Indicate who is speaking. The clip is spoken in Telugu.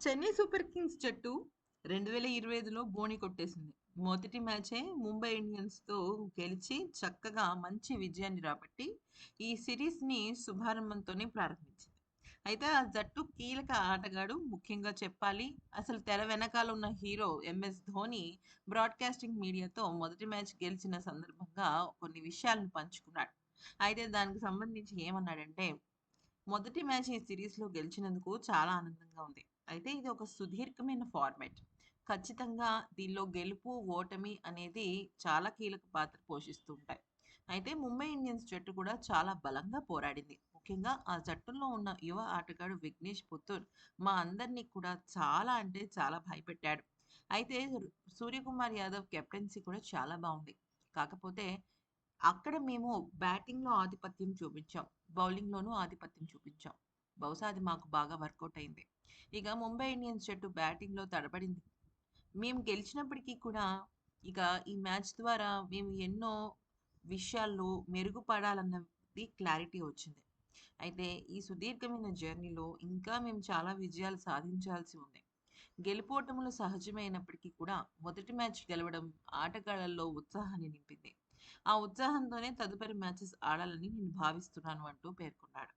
Speaker 1: చెన్నై సూపర్ కింగ్స్ జట్టు 2025లో బోణి కొట్టేసింది. మొదటి మ్యాచే ముంబై ఇండియన్స్‌తో గెలిచి చక్కగా మంచి విజయాన్ని రాబట్టి, ఈ సిరీస్ని శుభారంభంతోనే ప్రారంభించింది. అయితే ఆ జట్టు కీలక ఆటగాడు ముఖ్యంగా చెప్పాలి అసలు తెర వెనకాల ఉన్న హీరో ఎంఎస్ ధోని బ్రాడ్‌కాస్టింగ్ మీడియాతో మొదటి మ్యాచ్ గెలిచిన సందర్భంగా కొన్ని విషయాలను పంచుకున్నాడు. అయితే దానికి సంబంధించి ఏమన్నాడంటే, "మొదటి మ్యాచ్ ఈ సిరీస్లో గెలిచినందుకు చాలా ఆనందంగా ఉంది. అయితే ఇది ఒక సుదీర్ఘమైన ఫార్మెట్ ఖచ్చితంగా దీనిలో గెలుపు, ఓటమి అనేది చాలా కీలక పాత్ర పోషిస్తూ ఉంటాయి. అయితే ముంబై ఇండియన్స్ జట్టు కూడా చాలా బలంగా పోరాడింది. ముఖ్యంగా ఆ జట్టులో ఉన్న యువ ఆటగాడు విఘ్నేష్ పుత్తూర్ మా అందరిని కూడా చాలా అంటే చాలా భయపెట్టాడు. అయితే సూర్యకుమార్ యాదవ్ కెప్టెన్సీ కూడా చాలా బాగుంది కాకపోతే అక్కడ మేము బ్యాటింగ్‌లో ఆధిపత్యం చూపించాం. బౌలింగ్‌లోనూ ఆధిపత్యం చూపించాం. బహుశా అది మాకు బాగా వర్కౌట్ అయింది. ఇక ముంబై ఇండియన్స్ జట్టు బ్యాటింగ్‌లో తడబడింది. మేము గెలిచినప్పటికీ కూడా ఇక ఈ మ్యాచ్ ద్వారా మేము ఎన్నో విషయాల్లో మెరుగుపడాలన్నది క్లారిటీ వచ్చింది. అయితే ఈ సుదీర్ఘమైన జర్నీలో ఇంకా మేము చాలా విజయాలు సాధించాల్సి ఉంది. గెలుపోటములు సహజమైనప్పటికీ కూడా మొదటి మ్యాచ్ గెలవడం ఆటగాళ్ళలో ఉత్సాహాన్ని నింపింది. ఆ ఉత్సాహంతోనే తదుపరి మ్యాచెస్ ఆడాలని నేను భావిస్తున్నాను" అంటూ పేర్కొన్నాడు.